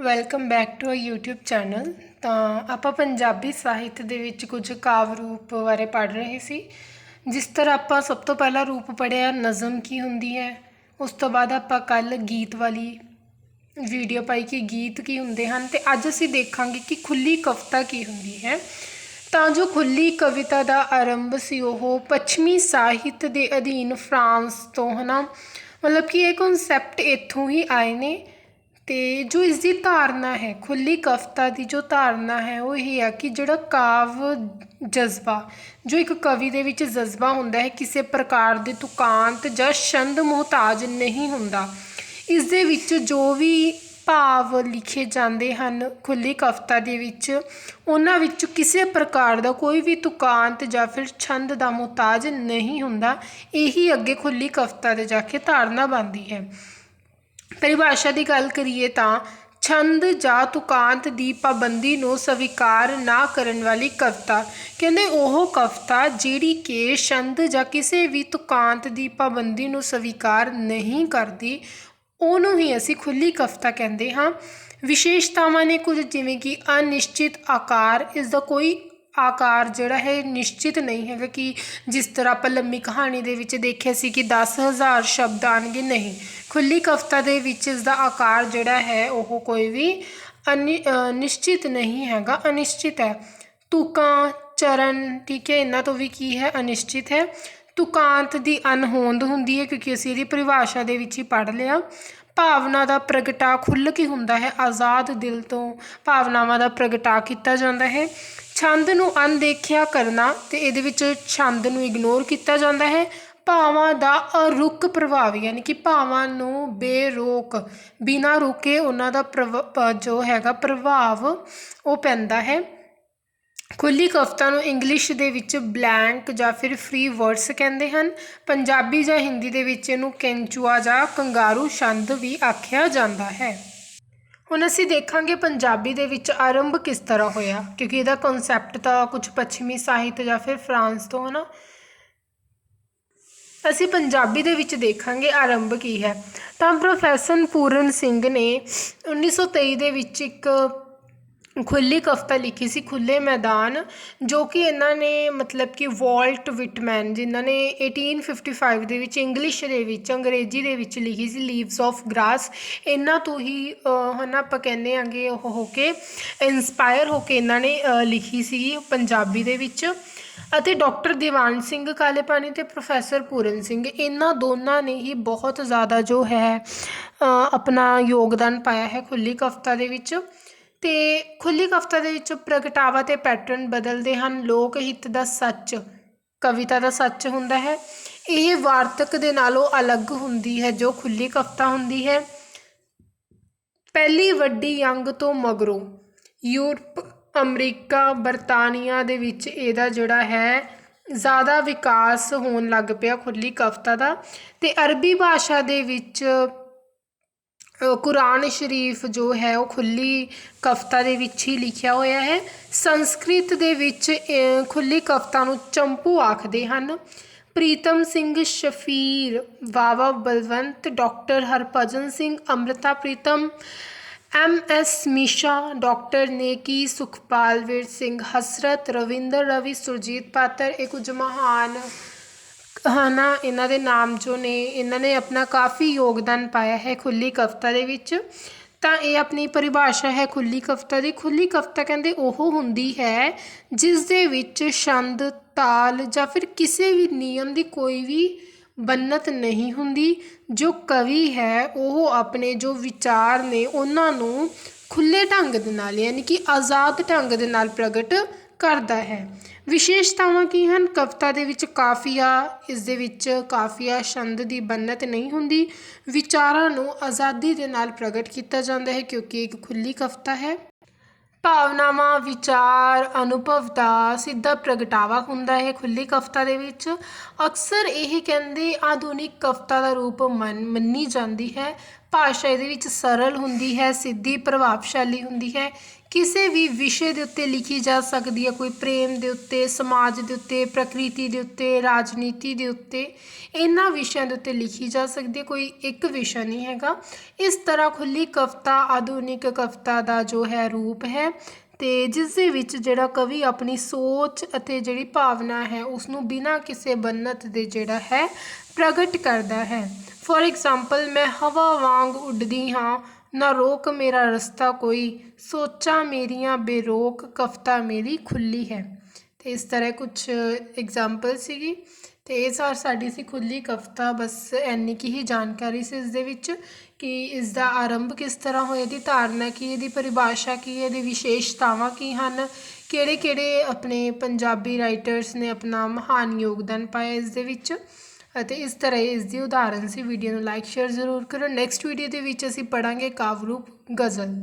Welcome back to uh YouTube channel ਤਾਂ ਆਪਾਂ ਪੰਜਾਬੀ ਸਾਹਿਤ ਦੇ ਵਿੱਚ ਕੁਝ ਕਾਵ ਰੂਪ ਬਾਰੇ ਪੜ੍ਹ ਰਹੇ ਸੀ। ਜਿਸ ਤਰ੍ਹਾਂ ਆਪਾਂ ਸਭ ਤੋਂ ਪਹਿਲਾ ਰੂਪ ਪੜ੍ਹਿਆ, ਨਜ਼ਮ ਕੀ ਹੁੰਦੀ ਹੈ। ਉਸ ਤੋਂ ਬਾਅਦ ਆਪਾਂ ਕੱਲ ਗੀਤ ਵਾਲੀ ਵੀਡੀਓ ਪਾਈ ਕਿ ਗੀਤ ਕੀ ਹੁੰਦੇ ਹਨ ਤੇ ਅੱਜ ਅਸੀਂ ਦੇਖਾਂਗੇ ਕਿ ਖੁੱਲੀ ਕਵਿਤਾ ਕੀ ਹੁੰਦੀ ਹੈ। ਤਾਂ ਜੋ ਖੁੱਲੀ ਕਵਿਤਾ ਦਾ ਆਰੰਭ ਸੀ ਉਹ ਪੱਛਮੀ ਸਾਹਿਤ ਦੇ ਅਧੀਨ ਫਰਾਂਸ ਤੋਂ, ਹਨਾ। ਮਤਲਬ ਕਿ ਇਹ ਕਨਸੈਪਟ ਇੱਥੋਂ ਹੀ ਆਏ ਨੇ। ਅਤੇ ਜੋ ਇਸ ਦੀ ਧਾਰਨਾ ਹੈ, ਖੁੱਲ੍ਹੀ ਕਵਿਤਾ ਦੀ ਜੋ ਧਾਰਨਾ ਹੈ, ਉਹ ਇਹ ਹੈ ਕਿ ਜਿਹੜਾ ਕਾਵਿ ਜਜ਼ਬਾ, ਜੋ ਇੱਕ ਕਵੀ ਦੇ ਵਿੱਚ ਜਜ਼ਬਾ ਹੁੰਦਾ ਹੈ, ਕਿਸੇ ਪ੍ਰਕਾਰ ਦੇ ਤੁਕਾਂਤ ਜਾਂ ਛੰਦ ਮੁਹਤਾਜ ਨਹੀਂ ਹੁੰਦਾ। ਇਸ ਦੇ ਵਿੱਚ ਜੋ ਵੀ ਭਾਵ ਲਿਖੇ ਜਾਂਦੇ ਹਨ ਖੁੱਲੀ ਕਵਿਤਾ ਦੇ ਵਿੱਚ, ਉਹਨਾਂ ਵਿੱਚ ਕਿਸੇ ਪ੍ਰਕਾਰ ਦਾ ਕੋਈ ਵੀ ਤੁਕਾਂਤ ਜਾਂ ਫਿਰ ਛੰਦ ਦਾ ਮੁਹਤਾਜ ਨਹੀਂ ਹੁੰਦਾ। ਇਹੀ ਅੱਗੇ ਖੁੱਲੀ ਕਵਿਤਾ ਦੇ ਜਾ ਕੇ ਧਾਰਨਾ ਬਣਦੀ ਹੈ। ਪਰਿਭਾਸ਼ਾ ਦੀ ਗੱਲ ਕਰੀਏ ਤਾਂ ਛੰਦ ਜਾਂ ਤੁਕਾਂਤ ਦੀ ਪਾਬੰਦੀ ਨੂੰ ਸਵੀਕਾਰ ਨਾ ਕਰਨ ਵਾਲੀ ਕਵਿਤਾ, ਕਹਿੰਦੇ ਉਹ ਕਵਿਤਾ ਜਿਹੜੀ ਕਿ ਛੰਦ ਜਾਂ ਕਿਸੇ ਵੀ ਤੁਕਾਂਤ ਦੀ ਪਾਬੰਦੀ ਨੂੰ ਸਵੀਕਾਰ ਨਹੀਂ ਕਰਦੀ, ਉਹਨੂੰ ਹੀ ਅਸੀਂ ਖੁੱਲੀ ਕਵਿਤਾ ਕਹਿੰਦੇ ਹਾਂ। ਵਿਸ਼ੇਸ਼ਤਾਵਾਂ ਨੇ ਕੁਝ ਜਿਵੇਂ ਕਿ ਅਨਿਸ਼ਚਿਤ ਆਕਾਰ, ਇਸ ਦਾ ਕੋਈ ਆਕਾਰ ਜਿਹੜਾ ਹੈ ਨਿਸ਼ਚਿਤ ਨਹੀਂ ਹੈਗਾ ਕਿ ਜਿਸ ਤਰ੍ਹਾਂ ਆਪਾਂ ਲੰਮੀ ਕਹਾਣੀ ਦੇ ਵਿੱਚ ਦੇਖਿਆ ਸੀ ਕਿ 10000 ਸ਼ਬਦ ਆਣਗੇ ਨਹੀਂ। ਖੁੱਲੀ ਕਵਿਤਾ ਦੇ ਵਿੱਚ ਇਸ ਦਾ ਆਕਾਰ ਜਿਹੜਾ ਹੈ ਉਹ ਕੋਈ ਵੀ ਅਨਿ ਨਿਸ਼ਚਿਤ ਨਹੀਂ ਹੈਗਾ, ਅਨਿਸ਼ਚਿਤ ਹੈ। ਤੁਕਾਂ, ਚਰਨ, ਠੀਕ ਹੈ, ਇਹਨਾਂ ਤੋਂ ਵੀ ਕੀ ਹੈ? ਅਨਿਸ਼ਚਿਤ ਹੈ। ਤੁਕਾਂਤ ਦੀ ਅਨਹੋਂਦ ਹੁੰਦੀ ਹੈ ਕਿਉਂਕਿ ਅਸੀਂ ਇਹਦੀ ਪਰਿਭਾਸ਼ਾ ਦੇ ਵਿੱਚ ਹੀ ਪੜ੍ਹ ਲਿਆ। ਭਾਵਨਾ ਦਾ ਪ੍ਰਗਟਾ ਖੁੱਲ੍ਹ ਕੇ ਹੁੰਦਾ ਹੈ, ਆਜ਼ਾਦ ਦਿਲ ਤੋਂ ਭਾਵਨਾਵਾਂ ਦਾ ਪ੍ਰਗਟਾ ਕੀਤਾ ਜਾਂਦਾ ਹੈ। ਛੰਦ ਨੂੰ ਅਣਦੇਖਿਆ ਕਰਨਾ ਤੇ ਇਹਦੇ ਵਿੱਚ ਛੰਦ ਨੂੰ ਇਗਨੋਰ ਕੀਤਾ ਜਾਂਦਾ ਹੈ। ਭਾਵਾਂ ਦਾ ਅਰੁੱਕ ਪ੍ਰਭਾਵ, ਯਾਨੀ ਕਿ ਭਾਵਾਂ ਨੂੰ ਬੇਰੋਕ, ਬਿਨਾਂ ਰੁਕੇ ਉਹਨਾਂ ਦਾ ਪ੍ਰਭ- ਜੋ ਹੈਗਾ ਪ੍ਰਭਾਵ, ਉਹ ਪੈਂਦਾ ਹੈ। ਖੁੱਲੀ ਕਵਿਤਾ ਨੂੰ ਇੰਗਲਿਸ਼ ਦੇ ਵਿੱਚ ਬਲੈਂਕ ਜਾਂ ਫਿਰ ਫ੍ਰੀ ਵਰਡਸ ਕਹਿੰਦੇ ਹਨ। ਪੰਜਾਬੀ ਜਾਂ ਹਿੰਦੀ ਦੇ ਵਿੱਚ ਇਹਨੂੰ ਕੈਂਚੂਆ ਜਾਂ ਕੰਗਾਰੂ ਛੰਦ ਵੀ ਆਖਿਆ ਜਾਂਦਾ ਹੈ। ਹੁਣ ਅਸੀਂ ਦੇਖਾਂਗੇ ਪੰਜਾਬੀ ਦੇ ਵਿੱਚ ਆਰੰਭ ਕਿਸ ਤਰ੍ਹਾਂ ਹੋਇਆ, ਕਿਉਂਕਿ ਇਹਦਾ ਕਨਸੈਪਟ ਤਾਂ ਕੁਝ ਪੱਛਮੀ ਸਾਹਿਤ ਜਾਂ ਫਿਰ ਫਰਾਂਸ ਤੋਂ ਹੈ ਨਾ। ਅਸੀਂ ਪੰਜਾਬੀ ਦੇ ਵਿੱਚ ਦੇਖਾਂਗੇ ਆਰੰਭ ਕੀ ਹੈ। ਤਾਂ ਪ੍ਰੋਫੈਸਰ ਪੂਰਨ ਸਿੰਘ ਨੇ 1923 ਦੇ ਵਿੱਚ ਇੱਕ ਖੁੱਲੀ ਕਵਿਤਾ ਲਿਖੀ ਸੀ ਖੁੱਲੇ ਮੈਦਾਨ ਜੋ ਕਿ ਇਹਨਾਂ ਨੇ ਮਤਲਬ ਕਿ ਵਾਲਟ ਵਿਟਮੈਨ ਜਿਨ੍ਹਾਂ ਨੇ 1855 ਦੇ ਵਿੱਚ ਇੰਗਲਿਸ਼ ਦੇ ਵਿੱਚ ਅੰਗਰੇਜ਼ੀ ਦੇ ਵਿੱਚ ਲਿਖੀ ਸੀ ਲੀਵਸ ਆਫ ਗ੍ਰਾਸ ਇਹਨਾਂ ਤੋਂ ਹੀ ਅਹ, ਹਨਾ ਆਪਾਂ ਕਹਿੰਦੇ ਆਂਗੇ ਉਹ ਹੋ ਕੇ ਇਨਸਪਾਇਰ ਹੋ ਕੇ ਇਹਨਾਂ ਨੇ ਲਿਖੀ ਸੀਗੀ ਪੰਜਾਬੀ ਦੇ ਵਿੱਚ। ਅਤੇ ਡਾਕਟਰ ਦੀਵਾਨ ਸਿੰਘ ਕਾਲੇਪਾਨੀ ਤੇ ਪ੍ਰੋਫੈਸਰ ਪੂਰਨ ਸਿੰਘ ਇਹਨਾਂ ਦੋਨਾਂ ਨੇ ਹੀ ਬਹੁਤ ਜ਼ਿਆਦਾ ਜੋ ਹੈ ਆਪਣਾ ਯੋਗਦਾਨ ਪਾਇਆ ਹੈ ਖੁੱਲੀ ਕਵਿਤਾ ਦੇ ਵਿੱਚ। ਅਤੇ ਖੁੱਲ੍ਹੀ ਕਵਿਤਾ ਦੇ ਵਿੱਚ ਪ੍ਰਗਟਾਵਾ ਅਤੇ ਪੈਟਰਨ ਬਦਲਦੇ ਹਨ। ਲੋਕ ਹਿੱਤ ਦਾ ਸੱਚ, ਕਵਿਤਾ ਦਾ ਸੱਚ ਹੁੰਦਾ ਹੈ। ਇਹ ਵਾਰਤਕ ਦੇ ਨਾਲੋਂ ਅਲੱਗ ਹੁੰਦੀ ਹੈ ਜੋ ਖੁੱਲ੍ਹੀ ਕਵਿਤਾ ਹੁੰਦੀ ਹੈ। ਪਹਿਲੀ ਵੱਡੀ ਯੰਗ ਤੋਂ ਮਗਰੋਂ ਯੂਰਪ, ਅਮਰੀਕਾ, ਬਰਤਾਨੀਆ ਦੇ ਵਿੱਚ ਇਹਦਾ ਜਿਹੜਾ ਹੈ। ਜ਼ਿਆਦਾ ਵਿਕਾਸ ਹੋਣ ਲੱਗ ਪਿਆ ਖੁੱਲੀ ਕਵਿਤਾ ਦਾ ਤੇ ਅਰਬੀ ਭਾਸ਼ਾ ਦੇ ਵਿੱਚ ਕੁਰਾਨ ਸ਼ਰੀਫ ਜੋ ਹੈ ਉਹ ਖੁੱਲੀ ਕਵਿਤਾ ਦੇ ਵਿੱਚ ਹੀ ਲਿਖਿਆ ਹੋਇਆ ਹੈ। ਸੰਸਕ੍ਰਿਤ ਦੇ ਵਿੱਚ ਅ, ਖੁੱਲੀ ਕਵਿਤਾ ਨੂੰ ਚੰਪੂ ਆਖਦੇ ਹਨ। ਪ੍ਰੀਤਮ ਸਿੰਘ ਸ਼ਫੀਰ ਵਾਵਾ Balwant doctor Harbhajan Singh Amrita Pritam M S Misha doctor Neki Sukhpal Vir Singh ਹਸਰਤ ਰਵਿੰਦਰ ਰਵੀ ਸੁਰਜੀਤ ਪਾਤਰ ਇਹ ਕੁਝ ਮਹਾਨ ਹਨਾ ਇਹਨਾਂ ਦੇ ਨਾਮ ਜੋ ਨੇ, ਇਹਨਾਂ ਨੇ ਆਪਣਾ ਕਾਫੀ ਯੋਗਦਾਨ ਪਾਇਆ ਹੈ ਖੁੱਲੀ ਕਵਿਤਾ ਦੇ ਵਿੱਚ। ਤਾਂ ਇਹ ਆਪਣੀ ਪਰਿਭਾਸ਼ਾ ਹੈ ਖੁੱਲੀ ਕਵਿਤਾ ਦੀ। ਖੁੱਲੀ ਕਵਿਤਾ ਕਹਿੰਦੇ ਉਹ ਹੁੰਦੀ ਹੈ ਜਿਸ ਦੇ ਵਿੱਚ ਛੰਦ, ਤਾਲ ਜਾਂ ਫਿਰ ਕਿਸੇ ਵੀ ਨਿਯਮ ਦੀ ਕੋਈ ਵੀ ਬੰਨਤ ਨਹੀਂ ਹੁੰਦੀ। ਜੋ ਕਵੀ ਹੈ, ਉਹ ਆਪਣੇ ਜੋ ਵਿਚਾਰ ਨੇ, ਉਹਨਾਂ ਨੂੰ ਖੁੱਲੇ ਢੰਗ ਦੇ ਨਾਲ, ਯਾਨੀ ਕਿ ਆਜ਼ਾਦ ਢੰਗ ਦੇ ਨਾਲ ਪ੍ਰਗਟ ਕਰਦਾ ਹੈ। ਵਿਸ਼ੇਸ਼ਤਾਵਾਂ ਕੀ ਹਨ? ਕਵਿਤਾ ਦੇ ਵਿੱਚ ਕਾਫੀਆ, ਇਸ ਦੇ ਵਿੱਚ ਕਾਫੀਆ ਛੰਦ ਦੀ ਬੰਨਤ ਨਹੀਂ ਹੁੰਦੀ। ਵਿਚਾਰਾਂ ਨੂੰ ਆਜ਼ਾਦੀ ਦੇ ਨਾਲ ਪ੍ਰਗਟ ਕੀਤਾ ਜਾਂਦਾ ਹੈ ਕਿਉਂਕਿ ਇੱਕ ਖੁੱਲੀ ਕਵਿਤਾ ਹੈ। ਭਾਵਨਾਵਾਂ, ਵਿਚਾਰ, ਅਨੁਭਵ ਦਾ ਸਿੱਧਾ ਪ੍ਰਗਟਾਵਾ ਹੁੰਦਾ ਹੈ ਖੁੱਲੀ ਕਵਿਤਾ ਦੇ ਵਿੱਚ। ਅਕਸਰ ਇਹ ਕਹਿੰਦੇ ਆਧੁਨਿਕ ਕਵਿਤਾ ਦਾ ਰੂਪ ਮੰਨ ਮੰਨੀ ਜਾਂਦੀ ਹੈ। ਭਾਸ਼ਾ ਇਹਦੇ ਵਿੱਚ ਸਰਲ ਹੁੰਦੀ ਹੈ, ਸਿੱਧੀ ਪ੍ਰਭਾਵਸ਼ਾਲੀ ਹੁੰਦੀ ਹੈ। ਕਿਸੇ ਵੀ ਵਿਸ਼ੇ ਦੇ ਉੱਤੇ ਲਿਖੀ ਜਾ ਸਕਦੀ ਹੈ, ਕੋਈ ਪ੍ਰੇਮ ਦੇ ਉੱਤੇ, ਸਮਾਜ ਦੇ ਉੱਤੇ, ਪ੍ਰਕਿਰਤੀ ਦੇ ਉੱਤੇ, ਰਾਜਨੀਤੀ ਦੇ ਉੱਤੇ। ਇਹਨਾਂ ਵਿਸ਼ਿਆਂ ਦੇ ਉੱਤੇ ਲਿਖੀ ਜਾ ਸਕਦੀ ਹੈ, ਕੋਈ ਇੱਕ ਵਿਸ਼ਾ ਨਹੀਂ ਹੈਗਾ। ਇਸ ਤਰ੍ਹਾਂ ਖੁੱਲੀ ਕਵਿਤਾ, ਆਧੁਨਿਕ ਕਵਿਤਾ ਦਾ ਜੋ ਹੈ ਰੂਪ ਹੈ ਤੇ ਜਿਸ ਦੇ ਵਿੱਚ ਜਿਹੜਾ ਕਵੀ ਆਪਣੀ ਸੋਚ ਅਤੇ ਜਿਹੜੀ ਭਾਵਨਾ ਹੈ ਉਸ ਨੂੰ ਬਿਨਾਂ ਕਿਸੇ ਬੰਨਤ ਦੇ ਜਿਹੜਾ ਹੈ, ਪ੍ਰਗਟ ਕਰਦਾ ਹੈ। ਫੋਰ ਐਗਜ਼ਾਮਪਲ ਮੈਂ ਹਵਾ ਵਾਂਗ ਉੱਡਦੀ ਹਾਂ, ਨਾ ਰੋਕ ਮੇਰਾ ਰਸਤਾ ਕੋਈ, ਸੋਚਾਂ ਮੇਰੀਆਂ ਬੇਰੋਕ, ਕਵਿਤਾ ਮੇਰੀ ਖੁੱਲੀ ਹੈ। ਤੇ ਇਸ ਤਰ੍ਹਾਂ ਕੁਝ ਐਗਜ਼ਾਮਪਲ ਸੀਗੀ। ਤੇ ਇਹ ਸਾਰ ਸਾਡੀ ਸੀ ਖੁੱਲੀ ਕਵਿਤਾ, ਬਸ ਇੰਨੀ ਕੀ ਹੀ ਜਾਣਕਾਰੀ ਸੀ ਇਸ ਦੇ ਵਿੱਚ ਕਿ ਇਸ ਦਾ ਆਰੰਭ ਕਿਸ ਤਰ੍ਹਾਂ ਹੋਇਆ, ਇਹਦੀ ਧਾਰਨਾ ਕੀ, ਇਹਦੀ ਪਰਿਭਾਸ਼ਾ ਕੀ ਹੈ ਇਹਦੀ ਵਿਸ਼ੇਸ਼ਤਾਵਾਂ ਕੀ ਹਨ ਕਿਹੜੇ ਕਿਹੜੇ ਆਪਣੇ ਪੰਜਾਬੀ ਰਾਈਟਰਸ ਨੇ ਆਪਣਾ ਮਹਾਨ ਯੋਗਦਾਨ ਪਾਇਆ ਇਸ ਦੇ ਵਿੱਚ। ਅਤੇ ਇਸ ਤਰ੍ਹਾਂ ਇਸ ਦੀ ਉਦਾਹਰਨ ਸੀ। ਵੀਡੀਓ ਨੂੰ ਲਾਈਕ ਸ਼ੇਅਰ ਜ਼ਰੂਰ ਕਰੋ। ਨੈਕਸਟ ਵੀਡੀਓ ਦੇ ਵਿੱਚ ਅਸੀਂ ਪੜਾਂਗੇ ਕਾਵਰੂਪ ਗਜ਼ਲ।